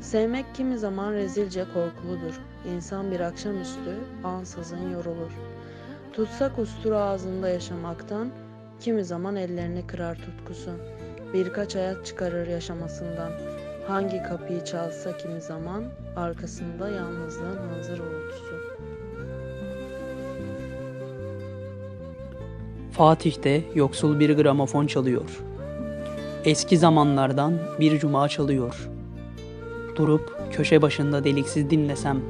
Sevmek kimi zaman rezilce korkuludur. İnsan bir akşamüstü ansızın yorulur. Tutsak ustura ağzında yaşamaktan, kimi zaman ellerini kırar tutkusu. Birkaç hayat çıkarır yaşamasından. Hangi kapıyı çalsa kimi zaman, arkasında yalnızlığın hınzır uğultusu. Fatih'te yoksul bir gramofon çalıyor. Eski zamanlardan bir cuma çalıyor. Durup köşe başında deliksiz dinlesem,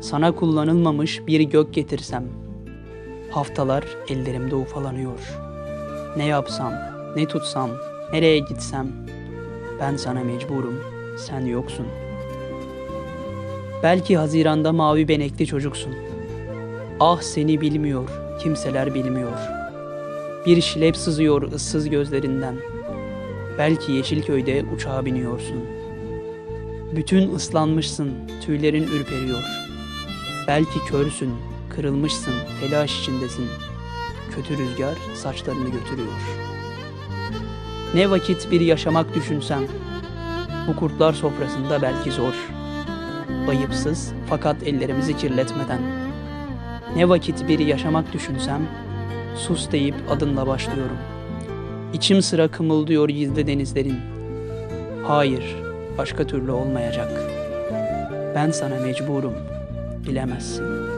sana kullanılmamış bir gök getirsem. Haftalar ellerimde ufalanıyor. Ne yapsam, ne tutsam, nereye gitsem. Ben sana mecburum, sen yoksun. Belki Haziran'da mavi benekli çocuksun. Ah seni bilmiyor, kimseler bilmiyor.'' Bir şilep sızıyor ıssız gözlerinden. Belki Yeşilköy'de uçağa biniyorsun. Bütün ıslanmışsın, tüylerin ürperiyor. Belki körsün, kırılmışsın, telaş içindesin. Kötü rüzgar saçlarını götürüyor. Ne vakit bir yaşamak düşünsem. Bu kurtlar sofrasında belki zor. Ayıpsız fakat ellerimizi kirletmeden. Ne vakit bir yaşamak düşünsem Sus deyip adınla başlıyorum. İçim sıra kımıldıyor gizli denizlerin. Hayır, başka türlü olmayacak. Ben sana mecburum, bilemezsin.''